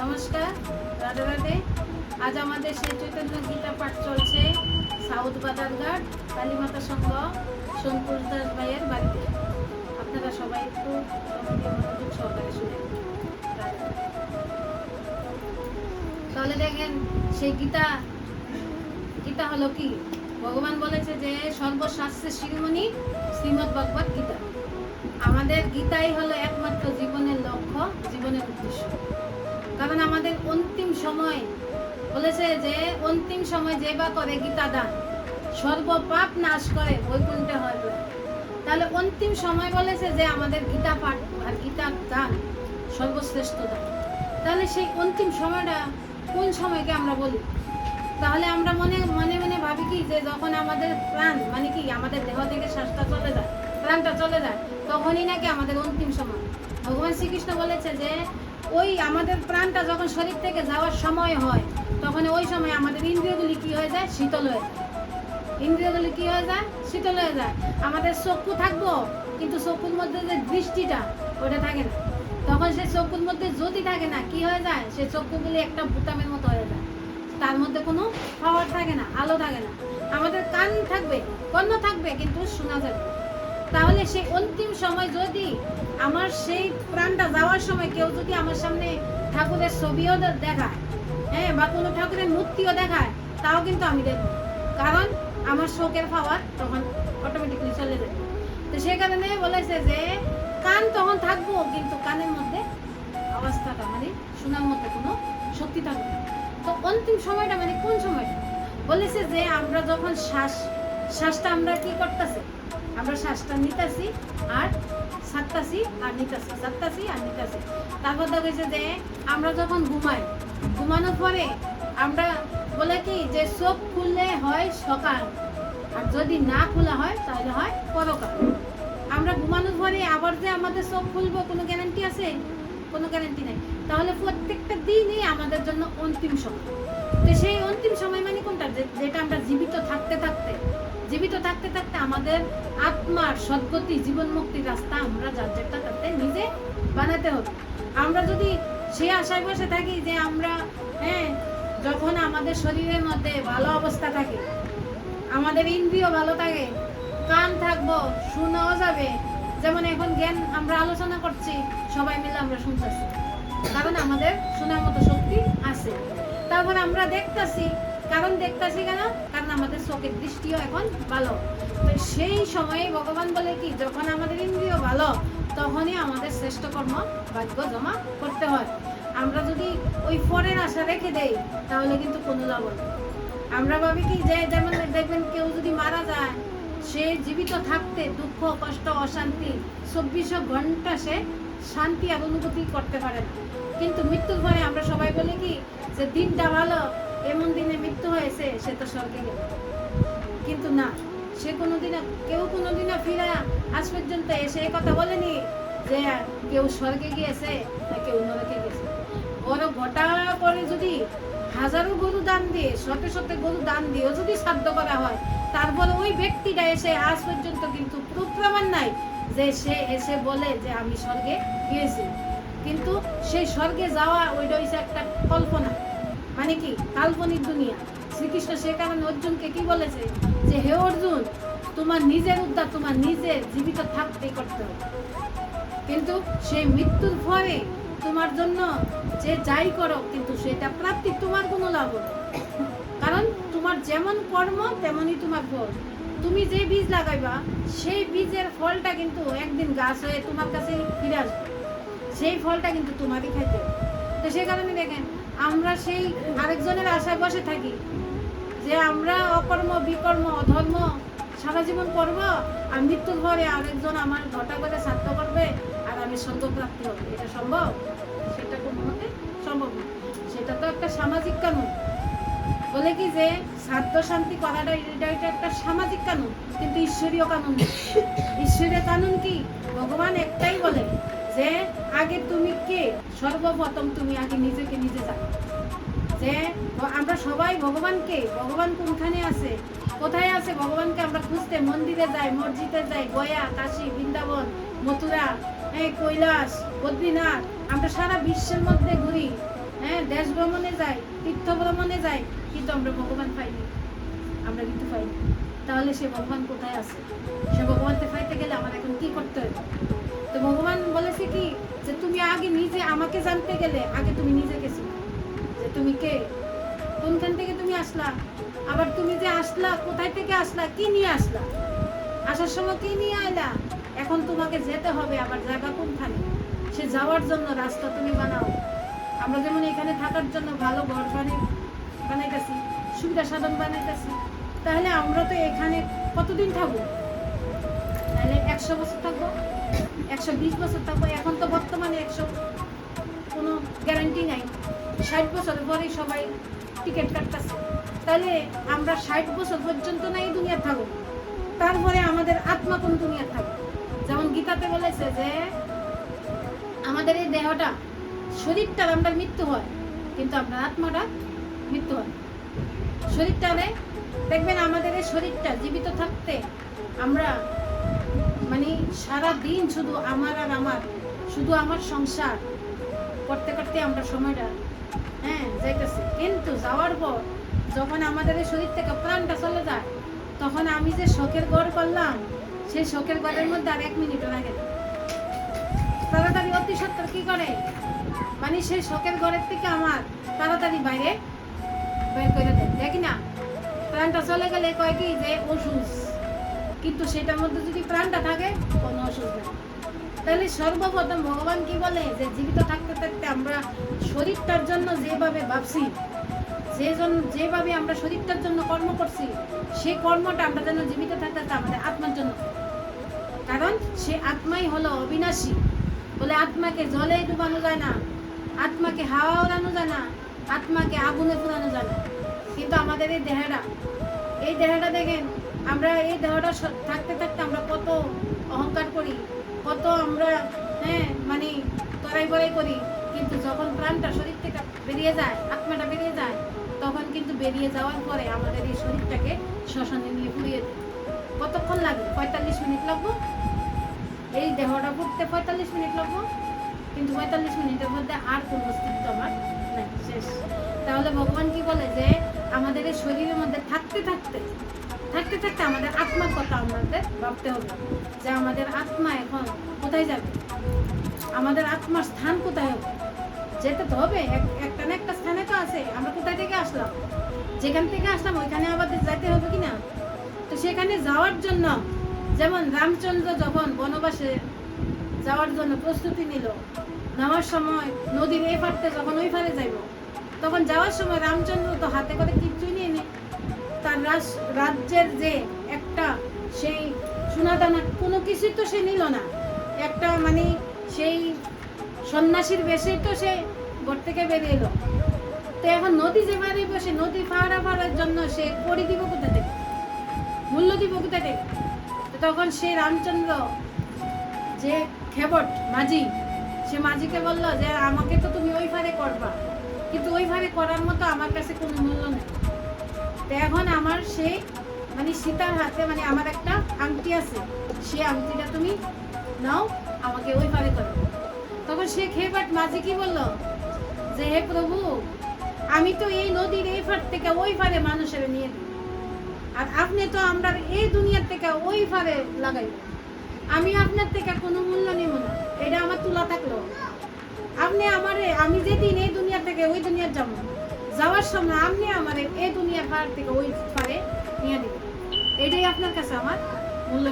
নমস্কার, রাধে রাধে। আজ আমাদের সেই চৈতন্য গীতা পাঠ চলছে সাউথ বাদারঘাট কালীমাতা সংঘ সোনপুর দাস ভাইয়ের বাড়িতে। আপনারা সবাই একটু মনোযোগ সহকারে শুনে তাহলে দেখেন, সেই গীতা গীতা হলো কি? ভগবান বলেছে যে সর্বশাস্ত্রের শিরোমণি শ্রীমদ ভগবত গীতা। আমাদের গীতাই হলো একমাত্র জীবনের লক্ষ্য, জীবনের উদ্দেশ্য। কারণ আমাদের অন্তিম সময় বলেছে যে, অন্তিম সময় যে বা করে গীতা দান সর্বপাপ নাশ করে, বৈকুণ্ঠে হয়। তাহলে অন্তিম সময় বলেছে যে, আমাদের গীতা পাঠ আর গীতা দান সর্বশ্রেষ্ঠ দান। তাহলে সেই অন্তিম সময়টা কোন সময়কে আমরা বলি? তাহলে আমরা মনে মনে মনে ভাবি কি যে, যখন আমাদের প্রাণ মানে কি, আমাদের দেহ থেকে শ্বাসটা চলে যায়, প্রাণটা চলে যায়, তখনই নাকি আমাদের অন্তিম সময়। ভগবান শ্রীকৃষ্ণ বলেছে যে ওই আমাদের প্রাণটা যখন শরীর থেকে যাওয়ার সময় হয়, তখন ওই সময় আমাদের ইন্দ্রিয়গুলি কি হয়ে যায়? শীতল হয়ে যায়। ইন্দ্রিয়গুলি কি হয়ে যায়? শীতল হয়ে যায়। আমাদের চক্ষু থাকব, কিন্তু চক্ষুর মধ্যে যে দৃষ্টিটা ওটা থাকে না। তখন সে চক্ষুর মধ্যে জ্যোতি থাকে না, কি হয়ে যায়? সে চক্ষুগুলি একটা বুতামের মতো হয়ে যায়। তার মধ্যে কোনো পাওয়ার থাকে না, আলো থাকে না। আমাদের কান থাকবে, কর্ণ থাকবে, কিন্তু শোনা যাবে। তাহলে সেই অন্তিম সময় যদি আমার সেই প্রাণটা যাওয়ার সময় কেউ যদি আমার সামনে ঠাকুরের ছবিও দেখায় হ্যাঁ বা কোনো ঠাকুরের মূর্তিও দেখায়, তাও কিন্তু আমি দেখব। কারণ আমার শোকের পাওয়ার তখন অটোমেটিকলি চলে যাবে তো সেই কারণে বলেছে যে, কান তখন থাকব, কিন্তু কানের মধ্যে অবস্থাটা মানে শোনার মধ্যে কোনো শক্তি থাকবে না। তো অন্তিম সময়টা মানে কোন সময়টা? বলেছে যে আমরা যখন শ্বাস শ্বাসটা আমরা কি করতেছি? আমরা শ্বাসটা নিতেছি আর ছাড়তাছি আর নিতেছি, ছাড়তাছি আর নিতেছি। তারপর দেখেছে যে আমরা যখন ঘুমাই, ঘুমানোর পরে আমরা বলে কি যে চোখ খুললে হয় সকাল, আর যদি না খোলা হয় তাহলে হয় পরকাল। আমরা ঘুমানোর পরে আবার যে আমাদের চোখ খুলবো, কোনো গ্যারান্টি আছে? কোনো গ্যারান্টি নাই। তাহলে প্রত্যেকটা দিনই আমাদের জন্য অন্তিম সময়। তো সেই অন্তিম সময় মানে কোনটা? যেটা আমরা জীবিত থাকতে থাকতে জীবিত থাকতে থাকতে আমাদের আত্মার সদ্গতি জীবন মুক্তির রাস্তা আমরা যার যেটা তাতে নিজে বানাতে হবে। আমরা যদি সে আশায় বসে থাকি যে আমরা হ্যাঁ যখন আমাদের শরীরের মধ্যে ভালো অবস্থা থাকে, আমাদের ইন্দ্রিয় ভালো থাকে, কান থাকব, শোনাও যাবে। যেমন এখন জ্ঞান আমরা আলোচনা করছি, সবাই মিলে আমরা শুনতেছি। কারণ আমাদের শোনার মতো শক্তি আছে। তারপর আমরা দেখতাছি, কারণ দেখতাছি কেন? আমাদের চোখের দৃষ্টিও এখন ভালো। তো সেই সময়ে ভগবান বলে কি, যখন আমাদের ইন্দ্রিয় ভালো, তখনই আমাদের শ্রেষ্ঠ কর্ম ভাগ্য জমা করতে হয়। আমরা যদি ওই পরের আশা রেখে দেই, তাহলে কিন্তু কোনো লাভ হবে আমরা ভাবি কি, যে যেমন দেখবেন কেউ যদি মারা যায়, সে জীবিত থাকতে দুঃখ, কষ্ট, অশান্তি চব্বিশ ঘণ্টা সে শান্তি আর অনুভূতি করতে পারে কিন্তু মৃত্যুর পরে আমরা সবাই বলি কি, যে দিনটা ভালো এমন দিনে মৃত্যু হয়েছে, সে তো স্বর্গে গেল। কিন্তু না, সে কোনোদিনও কেউ কোনোদিনও ফিরে আজ পর্যন্ত এসে এই কথা বলেনি যে কেউ স্বর্গে গিয়েছে না কেউ নরকে গেছে। বড় ঘটা করে যদি হাজারো গরু দান দিয়ে, শত শত গরু দান দিয়েও যদি সাধ্য করা হয় তারপর ওই ব্যক্তিটা এসে আজ পর্যন্ত কিন্তু প্রমাণ নাই যে সে এসে বলে যে আমি স্বর্গে গিয়েছি। কিন্তু সেই স্বর্গে যাওয়া ওইটা হচ্ছে একটা কল্পনা। মানে কি? কাল্পনিক দুনিয়া। শ্রীকৃষ্ণ সে কারণে অর্জুনকে কি বলেছে? যে, হে অর্জুন, তোমার নিজের উদ্ধার তোমার নিজের জীবিত থাকতেই করতে হবে। কিন্তু সেই মৃত্যুর পরে তোমার জন্য যে যাই করো কিন্তু সেটা প্রাপ্তি তোমার কোনো লাভ কারণ তোমার যেমন কর্ম, তেমনই তোমার ফল। তুমি যে বীজ লাগাইবা, সেই বীজের ফলটা কিন্তু একদিন গাছ হয়ে তোমার কাছে ফিরে আসবে। সেই ফলটা কিন্তু তোমারই খাইতে তো সেই কারণে দেখেন আমরা সেই আরেকজনের আশায় বসে থাকি যে আমরা অকর্ম, বিকর্ম, অধর্ম, সারা জীবন করব আর মৃত্যুর পরে আরেকজন আমার ঘটা করে সাধ্য করবে আর আমি স্বর্গপ্রাপ্তি হবে। এটা সম্ভব? সেটা কোনো মতে সম্ভব সেটা তো একটা সামাজিক কানুন। বলে কি যে সাধ্য শান্তি করাটা এটা এটা একটা সামাজিক কানুন, কিন্তু ঈশ্বরীয় কানুন। ঈশ্বরীয় কানুন কি? ভগবান একটাই বলে যে আগে তুমি কে? সর্বপ্রথম তুমি আগে নিজেকে নিজে জানো। যে আমরা সবাই ভগবানকে ভগবান কোনখানে আছে? কোথায় আছে ভগবানকে আমরা খুঁজতে? মন্দিরে যাই, মসজিদে যাই, গয়া, কাশী, বৃন্দাবন, মথুরা, এই কৈলাস, বদ্রীনাথ। আমরা সারা বিশ্বের মধ্যে ঘুরি। হ্যাঁ দেশ ভ্রমণে যাই, তীর্থ ভ্রমণে যাই, কিন্তু আমরা ভগবান পাইনি। আমরা কিন্তু পাইনি। তাহলে সে ভগবান কোথায় আছে? সে ভগবানকে পাইতে গেলে আমার এখন কি করতে হবে? তো ভগবান বলেছে কি? যে তুমি আগে নিজে আমাকে জানতে গেলে, আগে তুমি নিজে গেছো যে তুমি কে? কোনখান থেকে তুমি আসলা? আবার তুমি যে আসলা, কোথায় থেকে আসলা? কি নিয়ে আসলা? আসার সময় কি নিয়ে আইলা? এখন তোমাকে যেতে হবে আবার জায়গা কোনখানে? সে যাওয়ার জন্য রাস্তা তুমি বানাও। আমরা যেমন এখানে থাকার জন্য ভালো ঘর বানাই বানাইতেছি, সুবিধা সাধন বানাইতেছি, তাহলে আমরা তো এখানে কতদিন থাকব? তাহলে একশো বছর থাকব? একশো বিশ বছর থাকব এখন তো বর্তমানে একশো কোনো গ্যারান্টি নাই। ষাট বছর পরেই সবাই টিকিট কাটতেছে। তাহলে আমরা ষাট বছর পর্যন্ত না এই দুনিয়া থাকব তারপরে আমাদের আত্মা কোন দুনিয়া থাকবে যেমন গীতাতে বলেছে যে, আমাদের এই দেহটা শরীরটার আমরা মৃত্যু হয়, কিন্তু আপনার আত্মাটা মৃত্যু হয়। শরীরটারে দেখবেন আমাদের এই শরীরটা জীবিত থাকতে আমরা মানে সারা দিন শুধু আমার আর আমার, শুধু আমার সংসার। করতে করতে আমরা সময়টা হ্যাঁ যাইতেছি। কিন্তু যাওয়ার পর যখন আমাদের শরীর থেকে প্রাণটা চলে যায়, তখন আমি যে শখের গড় করলাম, সেই শখের ঘরের মধ্যে আর এক মিনিটও লাগে। তাড়াতাড়ি অতি সত্তর কি করে? মানে সেই শখের ঘরের থেকে আমার তাড়াতাড়ি বাইরে বের করে দেয়। দেখি না, প্রাণটা চলে গেলে কয় কি যে, অসুস। কিন্তু সেটার মধ্যে যদি প্রাণটা থাকে, কোনো অসুখ নেই। তাহলে সর্বপ্রথম ভগবান কি বলে? যে জীবিত থাকতে থাকতে আমরা শরীরটার জন্য যেভাবে ভাবছি, যে জন্য যেভাবে আমরা শরীরটার জন্য কর্ম করছি, সেই কর্মটা আমরা যেন জীবিত থাকতে আমাদের আত্মার জন্য কারণ সে আত্মাই হলো অবিনাশী। বলে আত্মাকে জলে ডুবানো যায় না, আত্মাকে হাওয়া ওড়ানো যায় না, আত্মাকে আগুনে পুরানো যায় না। কিন্তু আমাদের এই দেহাটা এই দেহাটা দেখেন আমরা এই দেহটা থাকতে থাকতে আমরা কত অহংকার করি, কত আমরা হ্যাঁ মানে তরাই বড়াই করি, কিন্তু যখন প্রাণটা শরীর থেকে বেরিয়ে যায়, আত্মাটা বেরিয়ে যায়, তখন কিন্তু বেরিয়ে যাওয়ার পরে আমাদের এই শরীরটাকে শ্মশানে নিয়ে পুড়িয়ে কতক্ষণ লাগবে? পঁয়তাল্লিশ মিনিট লাগবো? এই দেহটা ফুটতে পঁয়তাল্লিশ মিনিট লাগবো? কিন্তু পঁয়তাল্লিশ মিনিটের মধ্যে আর কোনো অস্তিত্ব আমার নাই। শেষ। তাহলে ভগবান কি বলে যে, আমাদের এই শরীরের মধ্যে থাকতে থাকতে থাকতে থাকতে আমাদের আত্মার কথা আমাদের ভাবতে হবে, যে আমাদের আত্মা এখন কোথায় যাবে? আমাদের আত্মার স্থান কোথায় হবে? যেতে তো হবে, এক- একটা না একটা স্থানে তো আছে, আমরা কোথায় থেকে আসলাম? যেখান থেকে আসলাম, ওইখানে আমাদের যেতে হবে কি না? তো সেখানে যাওয়ার জন্য, যেমন রামচন্দ্র যখন বনবাসে যাওয়ার জন্য প্রস্তুতি নিল, নেওয়ার সময় নদীর এই পারতে যখন ওই পারে যাইব, তখন যাওয়ার সময় রামচন্দ্র তো হাতে করে কিচ্ছুই নিয়ে নে তার রাজ, রাজ্যের যে একটা সেই সোনাদানা, কোনো কিছুই তো সে নিল না। একটা মানে সেই সন্ন্যাসীর বেশে তো সে ঘর থেকে বেরিয়ে এলো। তো এখন নদী যে বাড়ি বসে নদী ফাড়া ফাড়ার জন্য সে করি দিব কোথা থেকে? মূল্য দিব কোথা থেকে? তখন সে রামচন্দ্র যে খেবট, মাঝি, সে মাঝিকে বলল যে, আমাকে তো তুমি ওই ফারে করবা। কিন্তু ওই ফারে করার মতো আমার কাছে কোনো মূল্য নেই। তো এখন আমার সেই মানে সীতার হাতে মানে আমার একটা আংটি আছে সে আংটিটা তুমি নাও, আমাকে ওই পারে করো। তখন সে খেবাট মাঝি কি বলল? যে হে প্রভু, আমি তো এই নদীর এই ফার থেকে ওই পারে মানুষের নিয়ে দিই আর আপনি তো আমরা এই দুনিয়ার থেকে ওই পারে লাগাই। আমি আপনার থেকে কোনো মূল্য নিব না, এটা আমার তুলা থাকল। আপনি আমারে, আমি যেদিন এই দুনিয়া থেকে ওই দুনিয়ার যাব যাওয়ার সময় আপনি আমার এই দুনিয়ার পার থেকে ওই পারে নিয়ে নিবেন এটাই আপনার কাছে আমার মূল্য